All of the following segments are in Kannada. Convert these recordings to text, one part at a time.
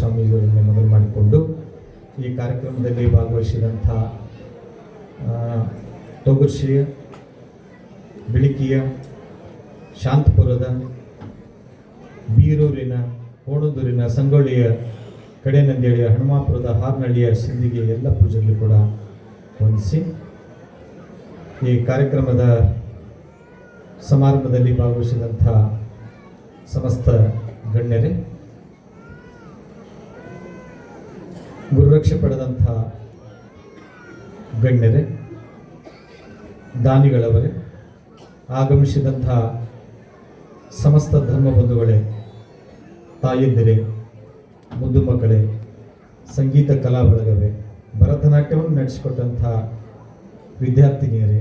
ಸ್ವಾಮೀಜಿಯವರನ್ನು ಮೊದಲು ಮಾಡಿಕೊಂಡು ಈ ಕಾರ್ಯಕ್ರಮದಲ್ಲಿ ಭಾಗವಹಿಸಿದಂಥ ತೊಗುರ್ಶಿಯ ಬಿಳಿಕಿಯ, ಶಾಂತಪುರದ, ಬೀರೂರಿನ, ಕೋಣದೂರಿನ ಸಂಗೊಳ್ಳಿಯ ಕಡೆನಂದೇಳಿಯ ಹನುಮಾಪುರದ ಹಾರ್ನಳ್ಳಿಯ ಸಿಂಧಿಗೆ ಎಲ್ಲ ಪೂಜೆಗಳು ಕೂಡ ವಂದಿಸಿ ಈ ಕಾರ್ಯಕ್ರಮದ ಸಮಾರಂಭದಲ್ಲಿ ಭಾಗವಹಿಸಿದಂಥ ಸಮಸ್ತ ಗಣ್ಯರೇ ಗುರುರಕ್ಷೆ ಪಡೆದಂಥ ಗಣ್ಯರೇ, ದಾನಿಗಳವರೇ, ಆಗಮಿಸಿದಂಥ ಸಮಸ್ತ ಧರ್ಮ ಬಂಧುಗಳೇ, ತಾಯಂದಿರೇ, ಮುದ್ದು ಮಕ್ಕಳೇ, ಸಂಗೀತ ಕಲಾ ಬಳಗವೇ, ಭರತನಾಟ್ಯವನ್ನು ನಡೆಸಿಕೊಟ್ಟಂಥ ವಿದ್ಯಾರ್ಥಿನಿಯರೇ,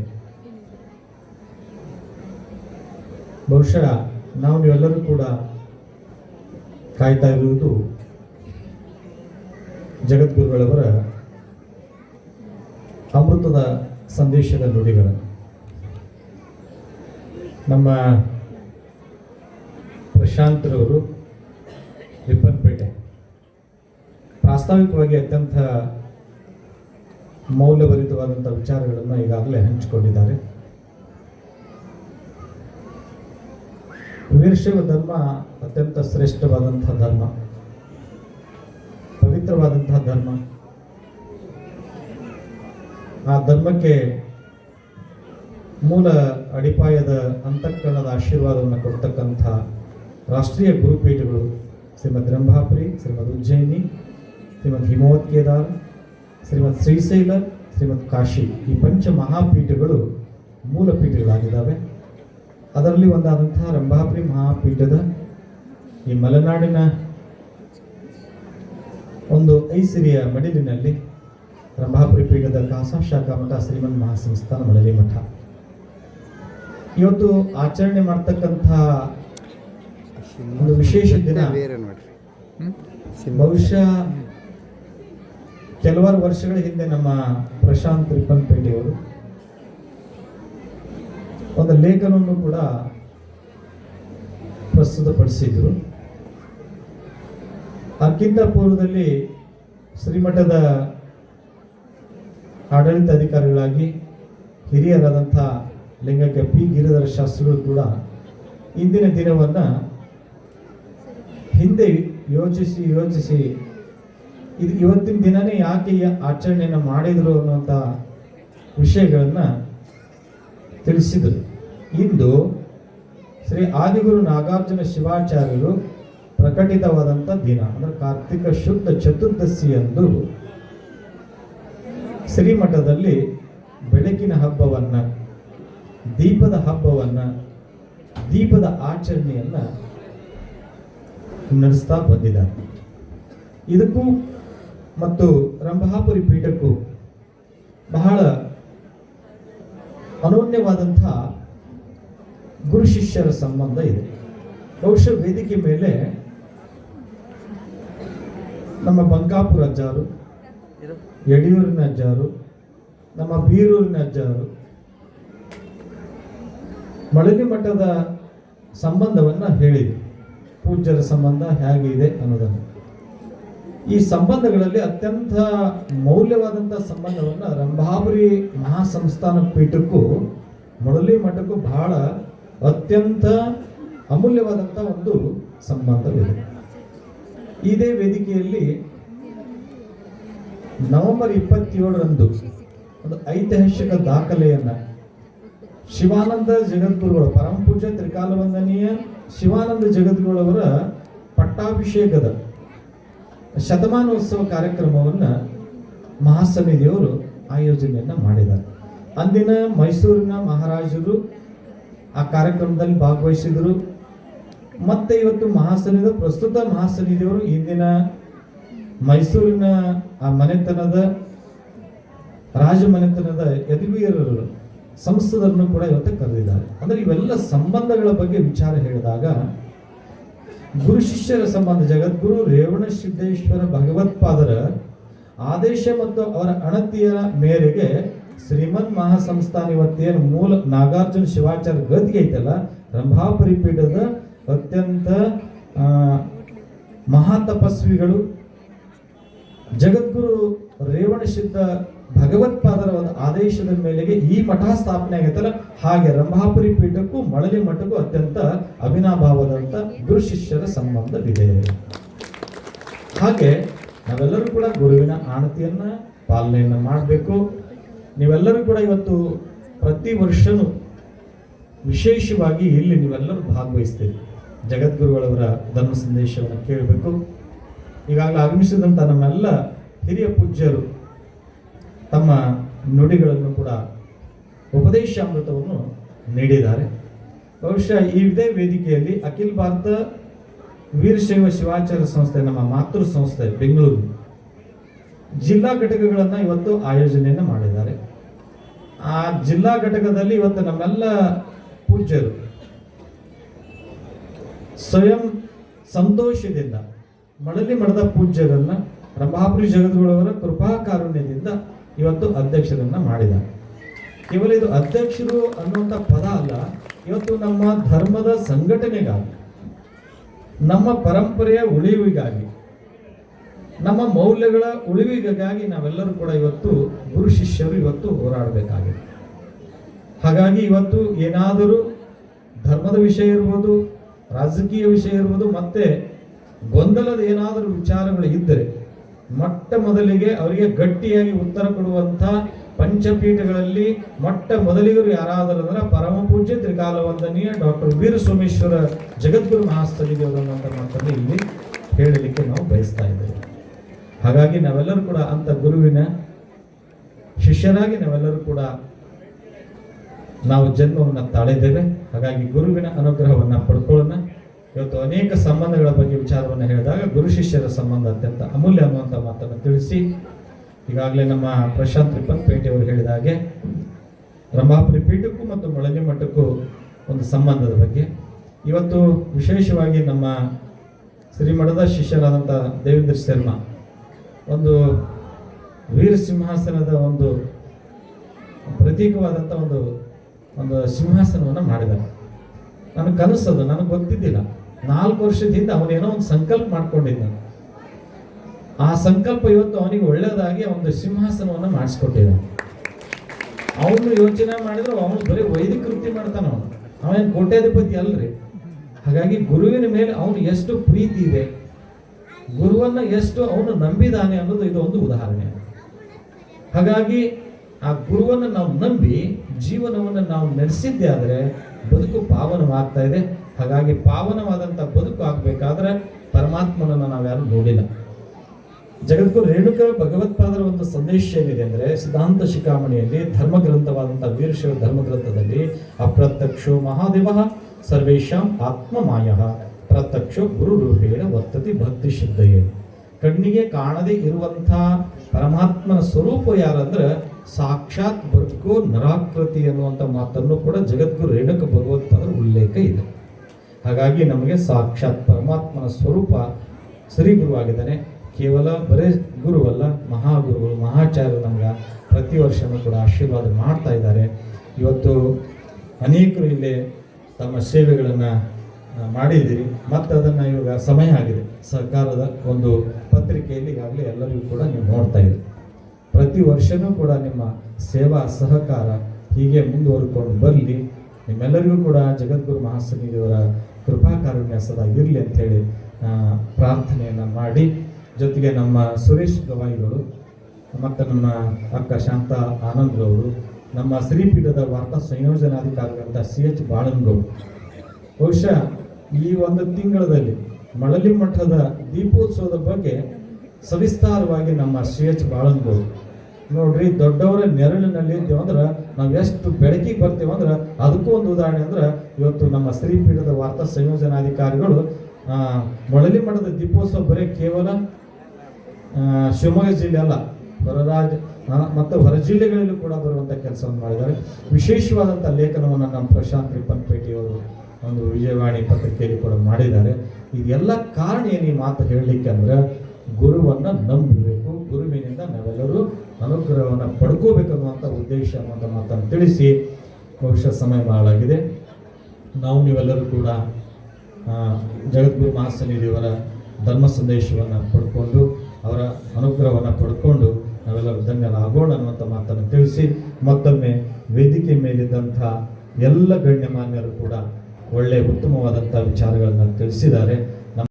ಬಹುಶಃ ನಾವು ಎಲ್ಲರೂ ಕೂಡ ಕಾಯ್ತಾ ಇರುವುದು ಜಗದ್ಗುರುಗಳವರ ಅಮೃತದ ಸಂದೇಶದ ನುಡಿಗಳು. ನಮ್ಮ ಪ್ರಶಾಂತರವರು ರಿಪ್ಪನ್ಪೇಟೆ ಪ್ರಾಸ್ತಾವಿಕವಾಗಿ ಅತ್ಯಂತ ಮೌಲ್ಯಭರಿತವಾದಂಥ ವಿಚಾರಗಳನ್ನು ಈಗಾಗಲೇ ಹಂಚಿಕೊಂಡಿದ್ದಾರೆ. ವೀರಶೈವ ಧರ್ಮ ಅತ್ಯಂತ ಶ್ರೇಷ್ಠವಾದಂಥ ಧರ್ಮ. ಪವಿತ್ರವಾದಂತಹ ಧರ್ಮ. ಆ ಧರ್ಮಕ್ಕೆ ಮೂಲ ಅಡಿಪಾಯದ ಅಂತಃಕರಣದ ಆಶೀರ್ವಾದವನ್ನು ಕೊಡ್ತಕ್ಕಂಥ ರಾಷ್ಟ್ರೀಯ ಗುರುಪೀಠಗಳು ಶ್ರೀಮದ್ ರಂಭಾಪುರಿ, ಶ್ರೀಮದ್ ಉಜ್ಜಯಿನಿ, ಶ್ರೀಮದ್ ಹಿಮವತ್ ಕೇದಾರ್, ಶ್ರೀಮದ್ ಶ್ರೀಶೈಲ ಶ್ರೀಮದ್ ಕಾಶಿ ಈ ಪಂಚ ಮಹಾಪೀಠಗಳು ಮೂಲ ಪೀಠಗಳಾಗಿದ್ದಾವೆ. ಅದರಲ್ಲಿ ಒಂದಾದಂತಹ ರಂಭಾಪುರಿ ಮಹಾಪೀಠದ ಈ ಮಲೆನಾಡಿನ ಒಂದು ಐಸಿರಿಯ ಮಡಿಲಿನಲ್ಲಿ ರಂಭಾಪುರಿ ಪೀಠದ ಕಾಸಾ ಶಾಖಾ ಮಠ ಶ್ರೀಮನ್ ಮಹಾಸಂಸ್ಥಾನ ಮಳಲಿ ಮಠ. ಇವತ್ತು ಆಚರಣೆ ಮಾಡ್ತಕ್ಕಂಥ ಒಂದು ವಿಶೇಷ ದಿನ. ಬಹುಶಃ ಕೆಲವಾರು ವರ್ಷಗಳ ಹಿಂದೆ ನಮ್ಮ ಪ್ರಶಾಂತ್ ರಿಪ್ಪನ್ಪೇಟೆಯವರು ಒಂದು ಲೇಖನವನ್ನು ಕೂಡ ಪ್ರಸ್ತುತಪಡಿಸಿದ್ರು. ಅದಕ್ಕಿಂತ ಪೂರ್ವದಲ್ಲಿ ಶ್ರೀಮಠದ ಆಡಳಿತಾಧಿಕಾರಿಗಳಾಗಿ ಹಿರಿಯರಾದಂಥ ಲಿಂಗಕ್ಕೆ ಪಿ. ಗಿರಿಧರ ಶಾಸ್ತ್ರಿಗಳು ಕೂಡ ಇಂದಿನ ದಿನವನ್ನು ಹಿಂದೆ ಯೋಚಿಸಿ ಯೋಚಿಸಿ ಇದು ಇವತ್ತಿನ ದಿನನೇ ಯಾಕೆ ಆಚರಣೆಯನ್ನು ಮಾಡಿದರು ಅನ್ನುವಂಥ ವಿಷಯಗಳನ್ನು ತಿಳಿಸಿದರು. ಇಂದು ಶ್ರೀ ಆದಿಗುರು ನಾಗಾರ್ಜುನ ಶಿವಾಚಾರ್ಯರು ಪ್ರಕಟಿತವಾದಂಥ ದಿನ, ಅಂದರೆ ಕಾರ್ತಿಕ ಶುದ್ಧ ಚತುರ್ದಶಿಯಂದು ಶ್ರೀಮಠದಲ್ಲಿ ಬೆಳಕಿನ ಹಬ್ಬವನ್ನು, ದೀಪದ ಹಬ್ಬವನ್ನು, ದೀಪದ ಆಚರಣೆಯನ್ನು ನಡೆಸ್ತಾ ಬಂದಿದ್ದಾರೆ. ಇದಕ್ಕೂ ಮತ್ತು ರಂಭಾಪುರಿ ಪೀಠಕ್ಕೂ ಬಹಳ ಅನೋನ್ಯವಾದಂಥ ಗುರು ಶಿಷ್ಯರ ಸಂಬಂಧ ಇದೆ. ಬಹುಶಃ ವೇದಿಕೆ ಮೇಲೆ ನಮ್ಮ ಬಂಕಾಪುರ ಅಜ್ಜಾರು ಯಡಿಯೂರಿನ ಅಜ್ಜಾರು ನಮ್ಮ ಬೀರೂರಿನ ಅಜ್ಜಾರು. ಮಳಲಿ ಮಠದ ಸಂಬಂಧವನ್ನು ಹೇಳಿದೆ. ಪೂಜ್ಯರ ಸಂಬಂಧ ಹೇಗಿದೆ ಅನ್ನೋದನ್ನು. ಈ ಸಂಬಂಧಗಳಲ್ಲಿ ಅತ್ಯಂತ ಮೌಲ್ಯವಾದಂಥ ಸಂಬಂಧವನ್ನು ರಂಭಾಪುರಿ ಮಹಾಸಂಸ್ಥಾನ ಪೀಠಕ್ಕೂ ಮೊಳಲಿ ಮಠಕ್ಕೂ ಬಹಳ ಅತ್ಯಂತ ಅಮೂಲ್ಯವಾದಂಥ ಒಂದು ಸಂಬಂಧವಿದೆ. ಇದೇ ವೇದಿಕೆಯಲ್ಲಿ ನವೆಂಬರ್ ಇಪ್ಪತ್ತೇಳರಂದು ಒಂದು ಐತಿಹಾಸಿಕ ದಾಖಲೆಯನ್ನು ಶಿವಾನಂದ ಜಗದ್ಗುರುಗಳು ಪರಮಪೂಜ ಪೂಜ್ಯ ತ್ರಿಕಾಲವಂದನೀಯ ಶಿವಾನಂದ ಜಗದ್ಗುರುಗಳವರ ಪಟ್ಟಾಭಿಷೇಕದ ಶತಮಾನೋತ್ಸವ ಕಾರ್ಯಕ್ರಮವನ್ನು ಮಹಾಸಮಿತಿಯವರು ಆಯೋಜನೆಯನ್ನ ಮಾಡಿದ್ದಾರೆ. ಅಂದಿನ ಮೈಸೂರಿನ ಮಹಾರಾಜರು ಆ ಕಾರ್ಯಕ್ರಮದಲ್ಲಿ ಭಾಗವಹಿಸಿದರು. ಮತ್ತೆ ಇವತ್ತು ಮಹಾಸನಿದ ಪ್ರಸ್ತುತ ಮಹಾಸನಿಧಿಯವರು ಹಿಂದಿನ ಮೈಸೂರಿನ ಆ ಮನೆತನದ, ರಾಜ ಮನೆತನದ ಯದುವೀರರು, ಸಂಸದರನ್ನು ಕೂಡ ಇವತ್ತು ಕರೆದಿದ್ದಾರೆ. ಅಂದ್ರೆ ಇವೆಲ್ಲ ಸಂಬಂಧಗಳ ಬಗ್ಗೆ ವಿಚಾರ ಹೇಳಿದಾಗ, ಗುರು ಶಿಷ್ಯರ ಸಂಬಂಧ, ಜಗದ್ಗುರು ರೇವಣ ಸಿದ್ದೇಶ್ವರ ಭಗವತ್ಪಾದರ ಆದೇಶ ಮತ್ತು ಅವರ ಅಣತಿಯ ಮೇರೆಗೆ ಶ್ರೀಮನ್ ಮಹಾಸಂಸ್ಥಾನ ಇವತ್ತೇನು ಮೂಲ ನಾಗಾರ್ಜುನ ಶಿವಾಚಾರ್ಯ ಗದ್ಗೆ ಐತಲ್ಲ ರಂಭಾಪುರಿ ಪೀಠದ ಅತ್ಯಂತ ಮಹಾ ಮಹಾತಪಸ್ವಿಗಳು, ಜಗದ್ಗುರು ರೇವಣ ಸಿದ್ಧ ಭಗವತ್ಪಾದರ ಒಂದು ಆದೇಶದ ಮೇಲೆಗೆ ಈ ಮಠ ಸ್ಥಾಪನೆ ಆಗೈತಲ್ಲ, ಹಾಗೆ ರಂಭಾಪುರಿ ಪೀಠಕ್ಕೂ ಮಳಲಿ ಮಠಕ್ಕೂ ಅತ್ಯಂತ ಅವಿನಾಭಾವದಂತ ಗುರು ಶಿಷ್ಯರ ಸಂಬಂಧವಿದೆ. ಹಾಗೆ ನಾವೆಲ್ಲರೂ ಕೂಡ ಗುರುವಿನ ಆಣತಿಯನ್ನ ಪಾಲನೆಯನ್ನ ಮಾಡಬೇಕು. ನೀವೆಲ್ಲರೂ ಕೂಡ ಇವತ್ತು ಪ್ರತಿ ವರ್ಷನೂ ವಿಶೇಷವಾಗಿ ಇಲ್ಲಿ ನೀವೆಲ್ಲರೂ ಭಾಗವಹಿಸ್ತೀರಿ. ಜಗದ್ಗುರುಗಳವರ ಧರ್ಮ ಸಂದೇಶವನ್ನು ಕೇಳಬೇಕು. ಈಗಾಗಲೇ ಆಗಮಿಸಿದಂಥ ನಮ್ಮೆಲ್ಲ ಹಿರಿಯ ಪೂಜ್ಯರು ತಮ್ಮ ನುಡಿಗಳನ್ನು ಕೂಡ ಉಪದೇಶಾಮೃತವನ್ನು ನೀಡಿದ್ದಾರೆ. ಬಹುಶಃ ಈ ಇದೇ ವೇದಿಕೆಯಲ್ಲಿ ಅಖಿಲ ಭಾರತ ವೀರಶೈವ ಶಿವಾಚಾರ್ಯ ಸಂಸ್ಥೆ, ನಮ್ಮ ಮಾತೃ ಸಂಸ್ಥೆ, ಬೆಂಗಳೂರು ಜಿಲ್ಲಾ ಘಟಕಗಳನ್ನು ಇವತ್ತು ಆಯೋಜನೆಯನ್ನು ಮಾಡಿದ್ದಾರೆ. ಆ ಜಿಲ್ಲಾ ಘಟಕದಲ್ಲಿ ಇವತ್ತು ನಮ್ಮೆಲ್ಲ ಪೂಜ್ಯರು ಸ್ವಯಂ ಸಂತೋಷದಿಂದ ಮಡಲಿ ಮಡದ ಪೂಜ್ಯರನ್ನ ರಂಭಾಪುರಿ ಜಗದ್ಗುಳವರ ಕೃಪಾ ಕಾರುಣ್ಯದಿಂದ ಇವತ್ತು ಅಧ್ಯಕ್ಷರನ್ನ ಮಾಡಿದ್ದಾರೆ. ಕೇವಲ ಇದು ಅಧ್ಯಕ್ಷರು ಅನ್ನುವಂಥ ಪದ ಅಲ್ಲ, ಇವತ್ತು ನಮ್ಮ ಧರ್ಮದ ಸಂಘಟನೆಗಾಗಿ, ನಮ್ಮ ಪರಂಪರೆಯ ಉಳಿವಿಗಾಗಿ, ನಮ್ಮ ಮೌಲ್ಯಗಳ ಉಳಿವಿಗಾಗಿ ನಾವೆಲ್ಲರೂ ಕೂಡ ಇವತ್ತು ಗುರು ಶಿಷ್ಯರು ಇವತ್ತು ಹೋರಾಡಬೇಕಾಗಿದೆ. ಹಾಗಾಗಿ ಇವತ್ತು ಏನಾದರೂ ಧರ್ಮದ ವಿಷಯ ಇರ್ಬೋದು ರಾಜಕೀಯ ವಿಷಯ ಇರ್ಬೋದು, ಮತ್ತೆ ಗೊಂದಲದ ಏನಾದರೂ ವಿಚಾರಗಳು ಇದ್ದರೆ ಮೊಟ್ಟ ಮೊದಲಿಗೆ ಅವರಿಗೆ ಗಟ್ಟಿಯಾಗಿ ಉತ್ತರ ಕೊಡುವಂಥ ಪಂಚಪೀಠಗಳಲ್ಲಿ ಮೊಟ್ಟ ಮೊದಲಿಗರು ಯಾರಾದರೂ ಅಂದ್ರೆ ಪರಮ ಪೂಜ್ಯ ತ್ರಿಕಾಲ ವಂದನೀಯ ಡಾಕ್ಟರ್ ವೀರ ಸೋಮೇಶ್ವರ ಜಗದ್ಗುರು ಅನ್ನುವಂಥ ಮಾತನ್ನು ಇಲ್ಲಿ ಹೇಳಲಿಕ್ಕೆ ನಾವು ಬಯಸ್ತಾ ಇದ್ದೇವೆ. ಹಾಗಾಗಿ ನಾವೆಲ್ಲರೂ ಕೂಡ ಅಂತ ಗುರುವಿನ ಶಿಷ್ಯರಾಗಿ ನಾವೆಲ್ಲರೂ ಕೂಡ ನಾವು ಜನ್ಮವನ್ನು ತಾಳಿದ್ದೇವೆ. ಹಾಗಾಗಿ ಗುರುವಿನ ಅನುಗ್ರಹವನ್ನು ಪಡ್ಕೊಳ್ಳೋಣ. ಇವತ್ತು ಅನೇಕ ಸಂಬಂಧಗಳ ಬಗ್ಗೆ ವಿಚಾರವನ್ನು ಹೇಳಿದಾಗ ಗುರು ಶಿಷ್ಯರ ಸಂಬಂಧ ಅತ್ಯಂತ ಅಮೂಲ್ಯ ಅನ್ನುವಂಥ ಮಾತನ್ನು ತಿಳಿಸಿ, ಈಗಾಗಲೇ ನಮ್ಮ ಪ್ರಶಾಂತ್ ರಿಪ್ಪನ್ ಪೇಟೆಯವರು ಹೇಳಿದ ಹಾಗೆ ರಂಭಾಪುರಿ ಪೀಠಕ್ಕೂ ಮತ್ತು ಮೊಳಲಿ ಮಠಕ್ಕೂ ಒಂದು ಸಂಬಂಧದ ಬಗ್ಗೆ. ಇವತ್ತು ವಿಶೇಷವಾಗಿ ನಮ್ಮ ಶ್ರೀಮಠದ ಶಿಷ್ಯರಾದಂಥ ದೇವೇಂದ್ರ ಶರ್ಮಾ ಒಂದು ವೀರ ಸಿಂಹಾಸನದ ಒಂದು ಪ್ರತೀಕವಾದಂಥ ಒಂದು ಒಂದು ಸಿಂಹಾಸನವನ್ನು ಮಾಡಿದ್ದಾರೆ ನನಗೆ ಕನಸದು ನನಗೆ ಗೊತ್ತಿದ್ದಿಲ್ಲ. ನಾಲ್ಕು ವರ್ಷದಿಂದ ಅವನೇನೋ ಒಂದು ಸಂಕಲ್ಪ ಮಾಡ್ಕೊಂಡಿದ್ದ ಆ ಸಂಕಲ್ಪ ಇವತ್ತು ಅವನಿಗೆ ಒಳ್ಳೆಯದಾಗಿ ಒಂದು ಸಿಂಹಾಸನವನ್ನು ಮಾಡಿಸ್ಕೊಟ್ಟಿದ್ದ ಅವನು ಯೋಚನೆ ಮಾಡಿದ್ರು ಅವನು ಬರೀ ವೈದಿಕ ವೃತ್ತಿ ಮಾಡ್ತಾನ ಅವನು. ಅವನೇನು ಕೋಟ್ಯಾಧಿಪತಿ ಅಲ್ರಿ? ಹಾಗಾಗಿ ಗುರುವಿನ ಮೇಲೆ ಅವನು ಎಷ್ಟು ಪ್ರೀತಿ ಇದೆ, ಗುರುವನ್ನ ಎಷ್ಟು ಅವನು ನಂಬಿದಾನೆ ಅನ್ನೋದು ಇದು ಒಂದು ಉದಾಹರಣೆ. ಹಾಗಾಗಿ ಆ ಗುರುವನ್ನು ನಾವು ನಂಬಿ ಜೀವನವನ್ನು ನಾವು ನಡೆಸಿದ್ದೆ ಆದರೆ ಬದುಕು ಪಾವನವಾಗ್ತಾ ಇದೆ. ಹಾಗಾಗಿ ಪಾವನವಾದಂಥ ಬದುಕು ಆಗಬೇಕಾದ್ರೆ ಪರಮಾತ್ಮನನ್ನು ನಾವ್ಯಾರು ನೋಡಿಲ್ಲ. ಜಗದ್ಗುರು ರೇಣುಕ ಭಗವತ್ಪಾದರ ಒಂದು ಸಂದೇಶ ಏನಿದೆ ಅಂದರೆ ಸಿದ್ಧಾಂತ ಶಿಖಾಮಣಿಯಲ್ಲಿ ಧರ್ಮಗ್ರಂಥವಾದಂಥ ವೀರಶೈವ ಧರ್ಮಗ್ರಂಥದಲ್ಲಿ ಅಪ್ರತ್ಯಕ್ಷೋ ಮಹಾದೇವ ಸರ್ವೇಶಾಂ ಆತ್ಮಮಾಯ, ಪ್ರತ್ಯಕ್ಷೋ ಗುರು ರೂಪೇಣ ವರ್ತತಿ ಭಕ್ತಿ ಶುದ್ಧಯೇ. ಕಣ್ಣಿಗೆ ಕಾಣದೇ ಇರುವಂಥ ಪರಮಾತ್ಮನ ಸ್ವರೂಪ ಯಾರಂದ್ರೆ ಸಾಕ್ಷಾತ್ ಬದುಕು ನರಾಕೃತಿ ಅನ್ನುವಂಥ ಮಾತನ್ನು ಕೂಡ ಜಗದ್ಗುರು ರೇಣುಕ ಭಗವತ್ಪಾದರ ಉಲ್ಲೇಖ ಇದೆ. ಹಾಗಾಗಿ ನಮಗೆ ಸಾಕ್ಷಾತ್ ಪರಮಾತ್ಮನ ಸ್ವರೂಪ ಶ್ರೀ ಗುರುವಾಗಿದ್ದಾನೆ ಕೇವಲ ಬರೇ ಗುರುವಲ್ಲ ಮಹಾಗುರುಗಳು, ಮಹಾಚಾರ್ಯರು ನಮ್ಗೆ ಪ್ರತಿ ವರ್ಷವೂ ಕೂಡ ಆಶೀರ್ವಾದ ಮಾಡ್ತಾ ಇದ್ದಾರೆ. ಇವತ್ತು ಅನೇಕರು ಇಲ್ಲಿ ತಮ್ಮ ಸೇವೆಗಳನ್ನು ಮಾಡಿದ್ದೀರಿ. ಮತ್ತು ಅದನ್ನು ಇವಾಗ ಸಮಯ ಆಗಿದೆ. ಸರ್ಕಾರದ ಒಂದು ಪತ್ರಿಕೆಯಲ್ಲಿ ಈಗಾಗಲೇ ಎಲ್ಲರಿಗೂ ಕೂಡ ನೀವು ನೋಡ್ತಾ ಇದ್ದೀರಿ. ಪ್ರತಿ ವರ್ಷನೂ ಕೂಡ ನಿಮ್ಮ ಸೇವಾ, ಸಹಕಾರ ಹೀಗೆ ಮುಂದುವರ್ಕೊಂಡು ಬರಲಿ. ನಿಮ್ಮೆಲ್ಲರಿಗೂ ಕೂಡ ಜಗದ್ಗುರು ಮಹಾಸ್ವಾಮಿಯವರ ಕೃಪಾ ಕಾರುಣ್ಯ ಸದಾ ಇರಲಿ ಅಂಥೇಳಿ ಪ್ರಾರ್ಥನೆಯನ್ನು ಮಾಡಿ. ಜೊತೆಗೆ ನಮ್ಮ ಸುರೇಶ್ ಗವಾಯಿಗಳು, ಮತ್ತು ನಮ್ಮ ಅಕ್ಕ ಶಾಂತ ಆನಂದ್ರವರು, ನಮ್ಮ ಶ್ರೀಪೀಠದ ವಾರ್ತಾ ಸಂಯೋಜನಾಧಿಕಾರಿಗಳಂತ ಸಿ ಎಚ್ ಬಾಳನ್ಗೌಡ್. ಬಹುಶಃ ಈ ಒಂದು ತಿಂಗಳಲ್ಲಿ ಮಳಲಿ ಮಠದ ದೀಪೋತ್ಸವದ ಬಗ್ಗೆ ಸವಿಸ್ತಾರವಾಗಿ ನಮ್ಮ ಸಿ ಎಚ್ ಬಾಳನ್ಗೌಡ್ ನೋಡ್ರಿ, ದೊಡ್ಡವರ ನೆರಳಿನಲ್ಲಿ ಇದ್ದೇವೆ ಅಂದ್ರೆ ನಾವು ಎಷ್ಟು ಬೆಳಕಿಗೆ ಬರ್ತೀವಿ ಅಂದ್ರೆ ಅದಕ್ಕೂ ಒಂದು ಉದಾಹರಣೆ ಅಂದ್ರೆ ಇವತ್ತು ನಮ್ಮ ಶ್ರೀಪೀಠದ ವಾರ್ತಾ ಸಂಯೋಜನಾಧಿಕಾರಿಗಳು ಮೊಳಲಿ ಮಠದ ದೀಪೋತ್ಸವ ಬರೀ ಕೇವಲ ಶಿವಮೊಗ್ಗ ಜಿಲ್ಲೆ ಅಲ್ಲ ಹೊರ ರಾಜ್ಯ ಮತ್ತು ಹೊರ ಜಿಲ್ಲೆಗಳಲ್ಲೂ ಕೂಡ ಬರುವಂಥ ಕೆಲಸವನ್ನು ಮಾಡಿದ್ದಾರೆ. ವಿಶೇಷವಾದಂಥ ಲೇಖನವನ್ನು ನಮ್ಮ ಪ್ರಶಾಂತ್ ರಿಪ್ಪನ್ಪೇಟೆಯವರು ಒಂದು ವಿಜಯವಾಣಿ ಪತ್ರಿಕೆಯಲ್ಲಿ ಕೂಡ ಮಾಡಿದ್ದಾರೆ. ಇದೆಲ್ಲ ಕಾರಣ ಏನು ಈ ಮಾತು ಹೇಳಲಿಕ್ಕೆ ಅಂದ್ರೆ, ಗುರುವನ್ನು ನಂಬಬೇಕು, ಗುರುವಿನಿಂದ ನಾವೆಲ್ಲರೂ ಅನುಗ್ರಹವನ್ನು ಪಡ್ಕೋಬೇಕನ್ನುವಂಥ ಉದ್ದೇಶ ಅನ್ನುವಂಥ ಮಾತನ್ನು ತಿಳಿಸಿ ಬಹುಶಃ ಸಮಯ ಬಹಳಾಗಿದೆ. ನಾವು ನೀವೆಲ್ಲರೂ ಕೂಡ ಜಗದ್ಗುರು ದೇವರ ಧರ್ಮ ಸಂದೇಶವನ್ನು ಪಡ್ಕೊಂಡು, ಅವರ ಅನುಗ್ರಹವನ್ನು ಆಗೋಣ ಅನ್ನುವಂಥ ಮಾತನ್ನು ತಿಳಿಸಿ, ಮತ್ತೊಮ್ಮೆ ವೇದಿಕೆ ಮೇಲಿದ್ದಂಥ ಎಲ್ಲ ಗಣ್ಯಮಾನ್ಯರು ಕೂಡ ಒಳ್ಳೆಯ ಉತ್ತಮವಾದಂಥ ವಿಚಾರಗಳನ್ನು ತಿಳಿಸಿದ್ದಾರೆ.